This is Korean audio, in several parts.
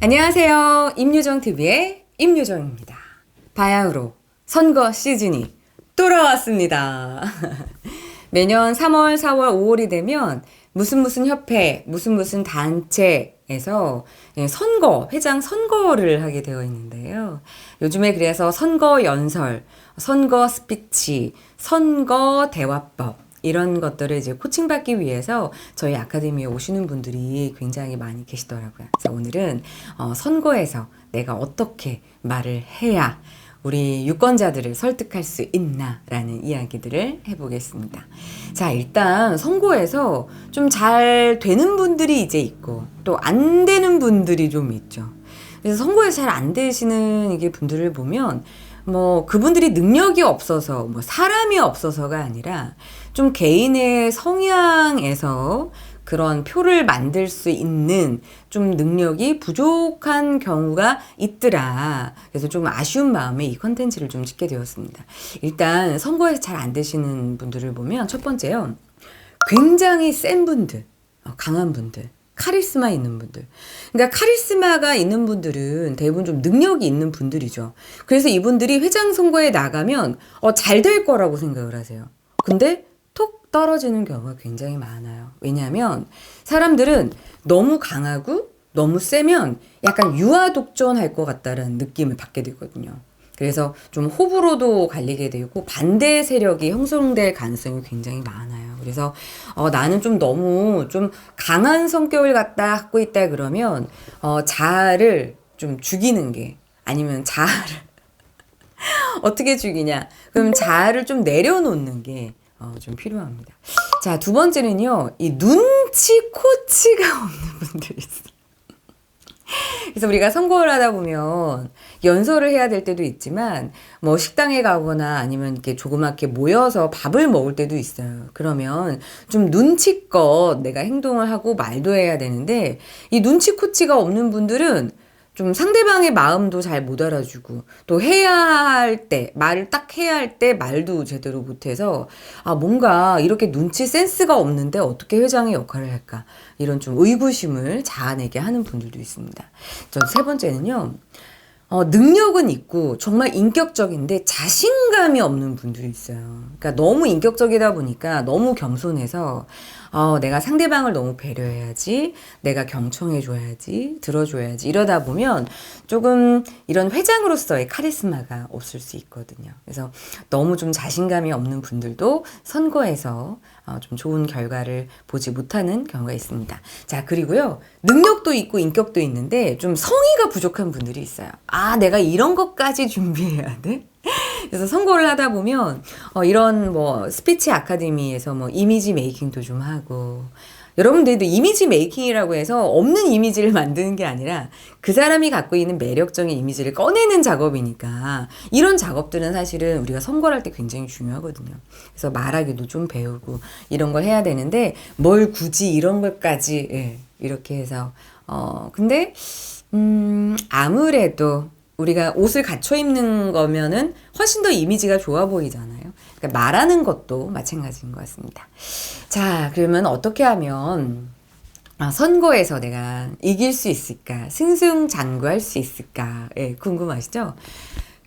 안녕하세요. 임유정 TV의 임유정입니다. 바야흐로 선거 시즌이 돌아왔습니다. 매년 3월, 4월, 5월이 되면 무슨 무슨 협회, 무슨 무슨 단체에서 예, 선거, 회장 선거를 하게 되어 있는데요. 요즘에 그래서 선거 연설, 선거 스피치, 선거 대화법, 이런 것들을 이제 코칭받기 위해서 저희 아카데미에 오시는 분들이 굉장히 많이 계시더라고요. 그래서 오늘은 어, 선거에서 내가 어떻게 말을 해야 우리 유권자들을 설득할 수 있나라는 이야기들을 해보겠습니다. 자, 일단 선거에서 좀 잘 되는 분들이 이제 있고 또 안 되는 분들이 좀 있죠. 그래서 선거에서 잘 안 되시는 이게 분들을 보면 뭐 그분들이 능력이 없어서 뭐 사람이 없어서가 아니라 좀 개인의 성향에서 그런 표를 만들 수 있는 좀 능력이 부족한 경우가 있더라. 그래서 좀 아쉬운 마음에 이 컨텐츠를 좀 찍게 되었습니다. 일단 선거에서 잘 안 되시는 분들을 보면 첫 번째요. 굉장히 센 분들, 어, 강한 분들. 카리스마 있는 분들. 그러니까 카리스마가 있는 분들은 대부분 좀 능력이 있는 분들이죠. 그래서 이분들이 회장 선거에 나가면 어, 잘 될 거라고 생각을 하세요. 근데 톡 떨어지는 경우가 굉장히 많아요. 왜냐하면 사람들은 너무 강하고 너무 세면 약간 유아 독전할 것 같다라는 느낌을 받게 되거든요. 그래서 좀 호불호도 갈리게 되고 반대 세력이 형성될 가능성이 굉장히 많아요. 그래서 어, 나는 좀 너무 좀 강한 성격을 갖다 갖고 있다 그러면 어, 자아를 좀 죽이는 게 아니면 자아를 어떻게 죽이냐? 그럼 자아를 좀 내려놓는 게 어, 좀 필요합니다. 자, 두 번째는요, 이 눈치 코치가 없는 분들이 있어요. 그래서 우리가 선거를 하다 보면 연설을 해야 될 때도 있지만 뭐 식당에 가거나 아니면 이렇게 조그맣게 모여서 밥을 먹을 때도 있어요. 그러면 좀 눈치껏 내가 행동을 하고 말도 해야 되는데 이 눈치 코치가 없는 분들은 좀 상대방의 마음도 잘 못 알아주고 또 해야 할 때 말을 딱 해야 할 때 말도 제대로 못해서 아 뭔가 이렇게 눈치 센스가 없는데 어떻게 회장의 역할을 할까 이런 좀 의구심을 자아내게 하는 분들도 있습니다. 저 세 번째는요. 어, 능력은 있고 정말 인격적인데 자신감이 없는 분들이 있어요. 그러니까 너무 인격적이다 보니까 너무 겸손해서 어, 내가 상대방을 너무 배려해야지, 내가 경청해줘야지, 들어줘야지 이러다 보면 조금 이런 회장으로서의 카리스마가 없을 수 있거든요. 그래서 너무 좀 자신감이 없는 분들도 선거에서 어, 좀 좋은 결과를 보지 못하는 경우가 있습니다. 자, 그리고요. 능력도 있고 인격도 있는데 좀 성의가 부족한 분들이 있어요. 아, 내가 이런 것까지 준비해야 돼? 그래서 선거를 하다 보면 어, 이런 뭐 스피치 아카데미에서 뭐 이미지 메이킹도 좀 하고 여러분들도 이미지 메이킹이라고 해서 없는 이미지를 만드는 게 아니라 그 사람이 갖고 있는 매력적인 이미지를 꺼내는 작업이니까 이런 작업들은 사실은 우리가 선거를 할때 굉장히 중요하거든요. 그래서 말하기도 좀 배우고 이런 걸 해야 되는데 뭘 굳이 이런 것까지 예, 이렇게 해서 어 근데 음 아무래도 우리가 옷을 갖춰 입는 거면은 훨씬 더 이미지가 좋아 보이잖아요. 그러니까 말하는 것도 마찬가지인 것 같습니다. 자, 그러면 어떻게 하면 아, 선거에서 내가 이길 수 있을까? 승승장구할 수 있을까? 예, 궁금하시죠?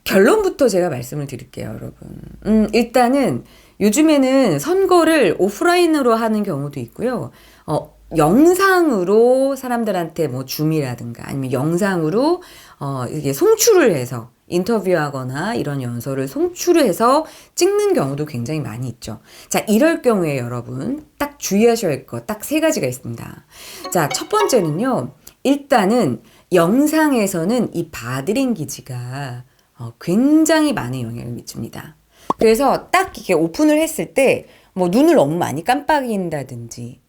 결론부터 제가 말씀을 드릴게요, 여러분. 음, 일단은 요즘에는 선거를 오프라인으로 하는 경우도 있고요. 어, 영상으로 사람들한테 뭐 줌이라든가 아니면 영상으로 어, 이게 송출을 해서 인터뷰하거나 이런 연설을 송출을 해서 찍는 경우도 굉장히 많이 있죠. 자, 이럴 경우에 여러분 딱 주의하셔야 할 것 딱 세 가지가 있습니다. 자, 첫 번째는요. 일단은 영상에서는 이 바드링 기지가 어, 굉장히 많은 영향을 미칩니다. 그래서 딱 이렇게 오픈을 했을 때 뭐 눈을 너무 많이 깜빡인다든지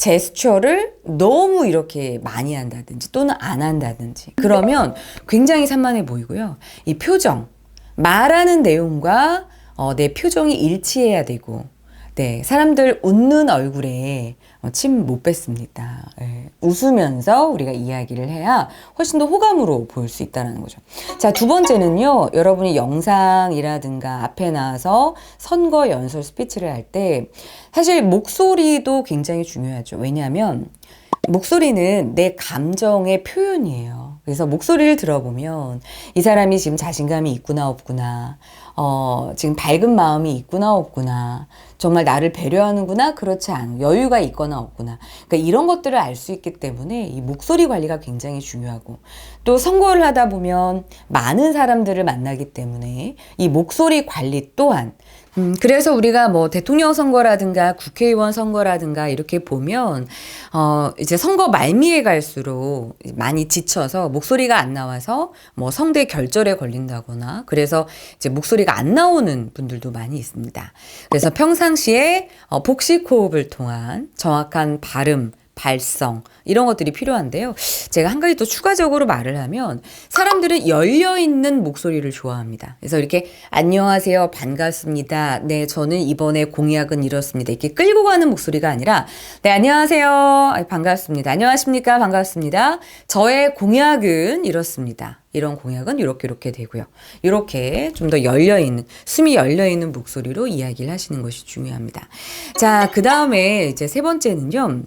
제스처를 너무 이렇게 많이 한다든지 또는 안 한다든지 그러면 굉장히 산만해 보이고요. 이 표정, 말하는 내용과 어, 내 표정이 일치해야 되고 네, 사람들 웃는 얼굴에 어, 침못 뱉습니다. 예, 웃으면서 우리가 이야기를 해야 훨씬 더 호감으로 보일 수 있다는 거죠. 자, 두 번째는요, 여러분이 영상이라든가 앞에 나와서 선거 연설 스피치를 할 때 사실 목소리도 굉장히 중요하죠. 왜냐하면 목소리는 내 감정의 표현이에요. 그래서 목소리를 들어보면 이 사람이 지금 자신감이 있구나 없구나, 어, 지금 밝은 마음이 있구나 없구나, 정말 나를 배려하는구나 그렇지 않은 여유가 있거나 없구나. 그러니까 이런 것들을 알 수 있기 때문에 이 목소리 관리가 굉장히 중요하고 또 선거를 하다 보면 많은 사람들을 만나기 때문에 이 목소리 관리 또한 음, 그래서 우리가 뭐 대통령 선거라든가 국회의원 선거라든가 이렇게 보면, 어, 이제 선거 말미에 갈수록 많이 지쳐서 목소리가 안 나와서 뭐 성대 결절에 걸린다거나 그래서 이제 목소리가 안 나오는 분들도 많이 있습니다. 그래서 평상시에 어, 복식 호흡을 통한 정확한 발음, 발성 이런 것들이 필요한데요. 제가 한 가지 또 추가적으로 말을 하면 사람들은 열려 있는 목소리를 좋아합니다. 그래서 이렇게 안녕하세요, 반갑습니다. 네, 저는 이번에 공약은 이렇습니다. 이렇게 끌고 가는 목소리가 아니라 네, 안녕하세요, 반갑습니다. 안녕하십니까, 반갑습니다. 저의 공약은 이렇습니다. 이런 공약은 이렇게 이렇게 되고요. 이렇게 좀 더 열려 있는 숨이 열려 있는 목소리로 이야기를 하시는 것이 중요합니다. 자, 그 다음에 이제 세 번째는요.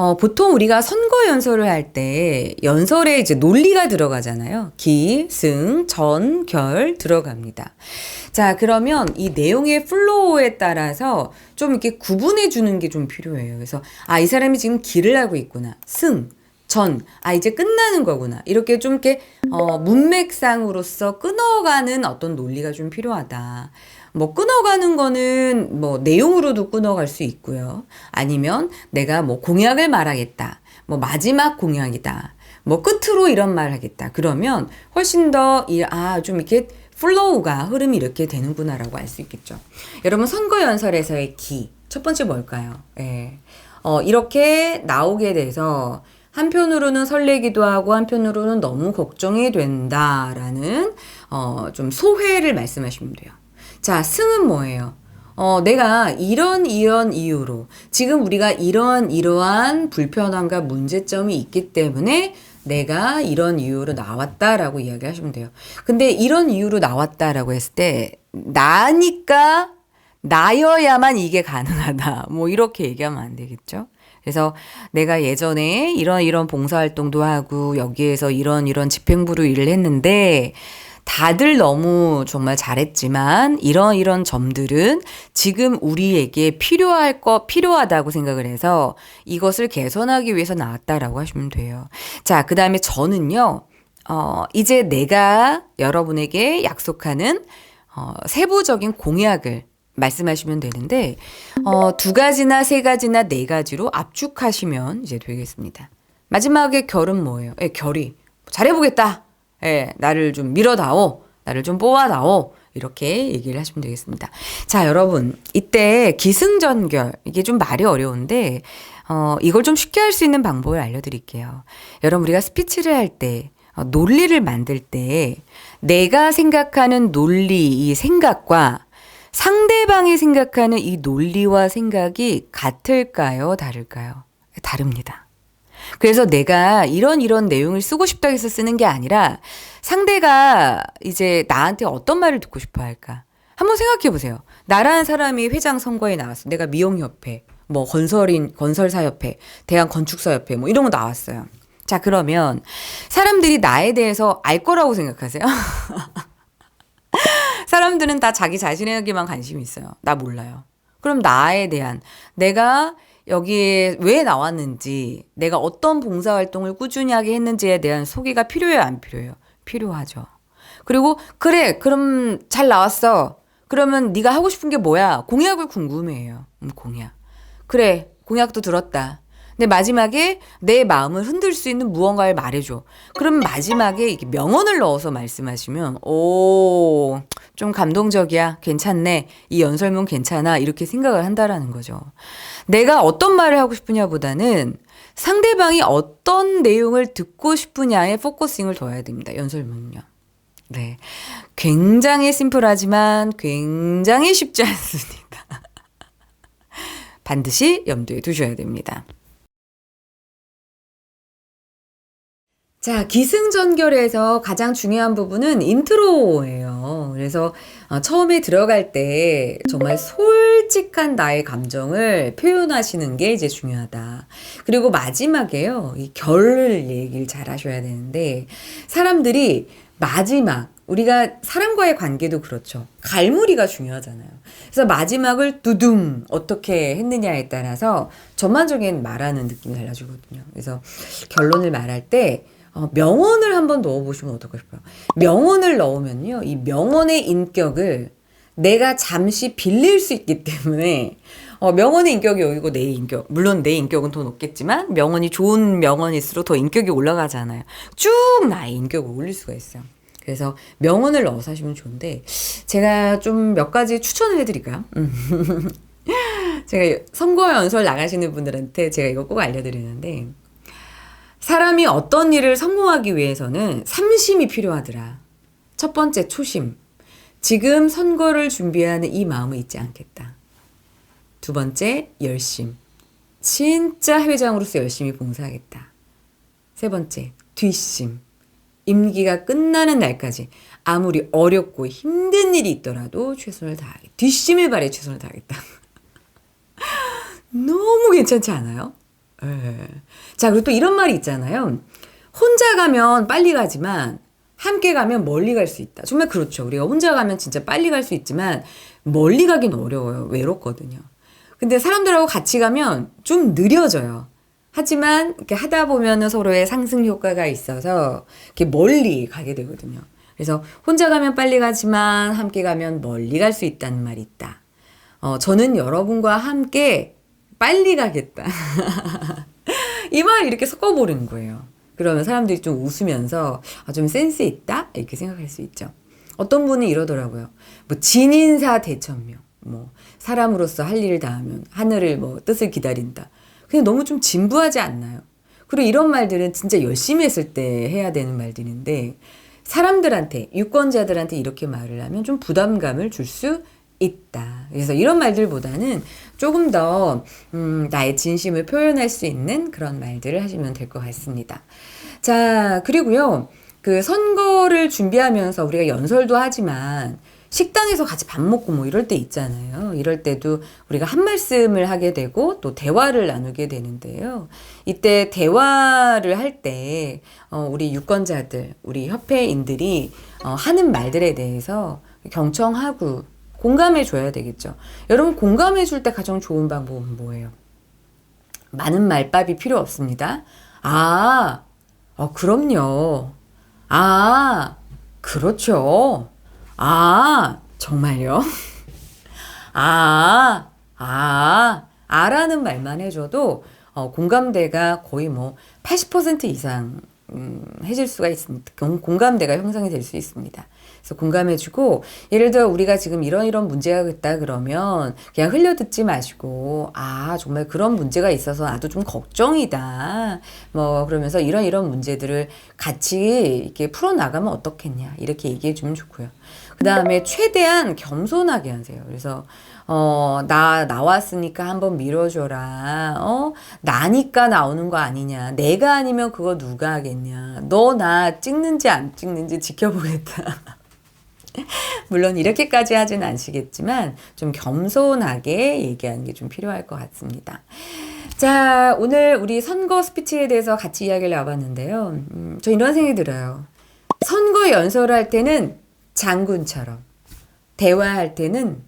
어, 보통 우리가 선거 연설을 할 때 연설에 이제 논리가 들어가잖아요. 기, 승, 전, 결 들어갑니다. 자, 그러면 이 내용의 플로우에 따라서 좀 이렇게 구분해 주는 게 좀 필요해요. 그래서 아, 이 사람이 지금 기를 하고 있구나. 승, 전, 아, 이제 끝나는 거구나. 이렇게 좀 이렇게, 어, 문맥상으로서 끊어가는 어떤 논리가 좀 필요하다. 뭐, 끊어가는 거는 뭐, 내용으로도 끊어갈 수 있고요. 아니면 내가 뭐, 공약을 말하겠다. 뭐, 마지막 공약이다. 뭐, 끝으로 이런 말 하겠다. 그러면 훨씬 더, 이, 아, 좀 이렇게 플로우가, 흐름이 이렇게 되는구나라고 알 수 있겠죠. 여러분, 선거 연설에서의 기. 첫 번째 뭘까요? 예. 어, 이렇게 나오게 돼서, 한편으로는 설레기도 하고 한편으로는 너무 걱정이 된다라는 어, 좀 소회를 말씀하시면 돼요. 자, 승은 뭐예요? 어, 내가 이런 이런 이유로 지금 우리가 이런 이러한 불편함과 문제점이 있기 때문에 내가 이런 이유로 나왔다라고 이야기하시면 돼요. 근데 이런 이유로 나왔다라고 했을 때 나니까 나여야만 이게 가능하다. 뭐 이렇게 얘기하면 안 되겠죠? 그래서 내가 예전에 이런 이런 봉사활동도 하고 여기에서 이런 이런 집행부로 일을 했는데 다들 너무 정말 잘했지만 이런 이런 점들은 지금 우리에게 필요할 거 필요하다고 생각을 해서 이것을 개선하기 위해서 나왔다라고 하시면 돼요. 자, 그 다음에 저는요, 어, 이제 내가 여러분에게 약속하는 어, 세부적인 공약을 말씀하시면 되는데 어, 두 가지나 세 가지나 네 가지로 압축하시면 이제 되겠습니다. 마지막에 결은 뭐예요? 예, 결이 잘해보겠다. 예, 나를 좀 밀어다오. 나를 좀 뽑아다오. 이렇게 얘기를 하시면 되겠습니다. 자, 여러분. 이때 기승전결. 이게 좀 말이 어려운데, 어, 이걸 좀 쉽게 할 수 있는 방법을 알려드릴게요. 여러분, 우리가 스피치를 할 때, 어, 논리를 만들 때, 내가 생각하는 논리, 이 생각과 상대방이 생각하는 이 논리와 생각이 같을까요? 다를까요? 다릅니다. 그래서 내가 이런 이런 내용을 쓰고 싶다 해서 쓰는 게 아니라 상대가 이제 나한테 어떤 말을 듣고 싶어 할까? 한번 생각해 보세요. 나라는 사람이 회장 선거에 나왔어. 내가 미용협회, 뭐 건설인, 건설사협회, 대한 건축사협회 뭐 이런 거 나왔어요. 자, 그러면 사람들이 나에 대해서 알 거라고 생각하세요? 사람들은 다 자기 자신에게만 관심이 있어요. 나 몰라요. 그럼 나에 대한 내가 여기에 왜 나왔는지, 내가 어떤 봉사활동을 꾸준히 하게 했는지에 대한 소개가 필요해요, 안 필요해요? 필요하죠. 그리고 그래, 그럼 잘 나왔어. 그러면 네가 하고 싶은 게 뭐야? 공약을 궁금해해요. 음, 공약. 그래, 공약도 들었다. 근데 마지막에 내 마음을 흔들 수 있는 무언가를 말해줘. 그럼 마지막에 이게 명언을 넣어서 말씀하시면, 오, 좀 감동적이야. 괜찮네. 이 연설문 괜찮아. 이렇게 생각을 한다라는 거죠. 내가 어떤 말을 하고 싶으냐 보다는 상대방이 어떤 내용을 듣고 싶으냐에 포커싱을 둬야 됩니다. 연설문은요. 네. 굉장히 심플하지만 굉장히 쉽지 않습니다. 반드시 염두에 두셔야 됩니다. 자, 기승전결에서 가장 중요한 부분은 인트로예요. 그래서 어, 처음에 들어갈 때 정말 솔직한 나의 감정을 표현하시는 게 이제 중요하다. 그리고 마지막에요. 이 결을 얘기를 잘 하셔야 되는데 사람들이 마지막 우리가 사람과의 관계도 그렇죠. 갈무리가 중요하잖아요. 그래서 마지막을 두둥 어떻게 했느냐에 따라서 전반적인 말하는 느낌이 달라지거든요. 그래서 결론을 말할 때 어, 명언을 한번 넣어보시면 어떨까 싶어요. 명언을 넣으면요, 이 명언의 인격을 내가 잠시 빌릴 수 있기 때문에 어, 명언의 인격이 여기고 내 인격 물론 내 인격은 더 높겠지만 명언이 좋은 명언일수록 더 인격이 올라가잖아요. 쭉 나의 인격을 올릴 수가 있어요. 그래서 명언을 넣어서 하시면 좋은데 제가 좀 몇 가지 추천을 해드릴까요? 음. 제가 선거 연설 나가시는 분들한테 제가 이거 꼭 알려드리는데 사람이 어떤 일을 성공하기 위해서는 삼심이 필요하더라. 첫 번째 초심. 지금 선거를 준비하는 이 마음을 잊지 않겠다. 두 번째 열심. 진짜 회장으로서 열심히 봉사하겠다. 세 번째 뒷심. 임기가 끝나는 날까지 아무리 어렵고 힘든 일이 있더라도 최선을 다하겠다. 뒷심을 발해 최선을 다하겠다. 너무 괜찮지 않아요? 예. 자, 그리고 또 이런 말이 있잖아요. 혼자 가면 빨리 가지만 함께 가면 멀리 갈 수 있다. 정말 그렇죠. 우리가 혼자 가면 진짜 빨리 갈 수 있지만 멀리 가긴 어려워요. 외롭거든요. 근데 사람들하고 같이 가면 좀 느려져요. 하지만 이렇게 하다 보면은 서로의 상승 효과가 있어서 이렇게 멀리 가게 되거든요. 그래서 혼자 가면 빨리 가지만 함께 가면 멀리 갈 수 있다는 말이 있다. 어, 저는 여러분과 함께 빨리 가겠다. 이 말 이렇게 섞어버리는 거예요. 그러면 사람들이 좀 웃으면서 아, 좀 센스 있다? 이렇게 생각할 수 있죠. 어떤 분이 이러더라고요. 뭐 진인사 대천명. 뭐 사람으로서 할 일을 다하면 하늘을 뭐 뜻을 기다린다. 그냥 너무 좀 진부하지 않나요? 그리고 이런 말들은 진짜 열심히 했을 때 해야 되는 말들인데 사람들한테 유권자들한테 이렇게 말을 하면 좀 부담감을 줄 수 있다. 그래서 이런 말들보다는 조금 더 음, 나의 진심을 표현할 수 있는 그런 말들을 하시면 될 것 같습니다. 자, 그리고요. 그 선거를 준비하면서 우리가 연설도 하지만 식당에서 같이 밥 먹고 뭐 이럴 때 있잖아요. 이럴 때도 우리가 한 말씀을 하게 되고 또 대화를 나누게 되는데요. 이때 대화를 할 때, 어, 우리 유권자들, 우리 협회인들이 어, 하는 말들에 대해서 경청하고 공감해 줘야 되겠죠. 여러분 공감해 줄 때 가장 좋은 방법은 뭐예요? 많은 말밥이 필요 없습니다. 아, 어, 그럼요. 아, 그렇죠. 아, 정말요? 아, 아, 아라는 말만 해줘도 어, 공감대가 거의 뭐 80% 이상 음, 해줄 수가 있습니다. 공감대가 형성이 될 수 있습니다. 그래서 공감해주고 예를 들어 우리가 지금 이런 이런 문제가 있다 그러면 그냥 흘려 듣지 마시고 아 정말 그런 문제가 있어서 나도 좀 걱정이다 뭐 그러면서 이런 이런 문제들을 같이 이렇게 풀어 나가면 어떻겠냐 이렇게 얘기해 주면 좋고요. 그 다음에 최대한 겸손하게 하세요. 그래서 어, 나 나왔으니까 한번 밀어줘라. 어, 나니까 나오는 거 아니냐. 내가 아니면 그거 누가 하겠냐. 너 나 찍는지 안 찍는지 지켜보겠다. 물론 이렇게까지 하진 않으시겠지만 좀 겸손하게 얘기하는 게 좀 필요할 것 같습니다. 자, 오늘 우리 선거 스피치에 대해서 같이 이야기를 나봤는데요. 음, 저 이런 생각이 들어요. 선거 연설할 때는 장군처럼, 대화할 때는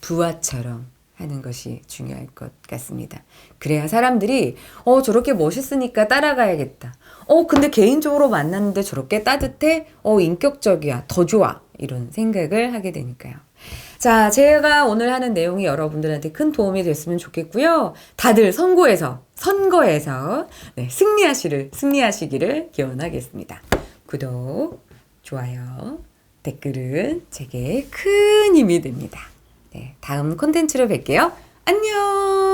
부하처럼 하는 것이 중요할 것 같습니다. 그래야 사람들이, 어, 저렇게 멋있으니까 따라가야겠다. 어, 근데 개인적으로 만났는데 저렇게 따뜻해? 어, 인격적이야. 더 좋아. 이런 생각을 하게 되니까요. 자, 제가 오늘 하는 내용이 여러분들한테 큰 도움이 됐으면 좋겠고요. 다들 선거에서, 선거에서 네, 승리하시를, 승리하시기를 기원하겠습니다. 구독, 좋아요, 댓글은 제게 큰 힘이 됩니다. 네, 다음 콘텐츠로 뵐게요. 안녕!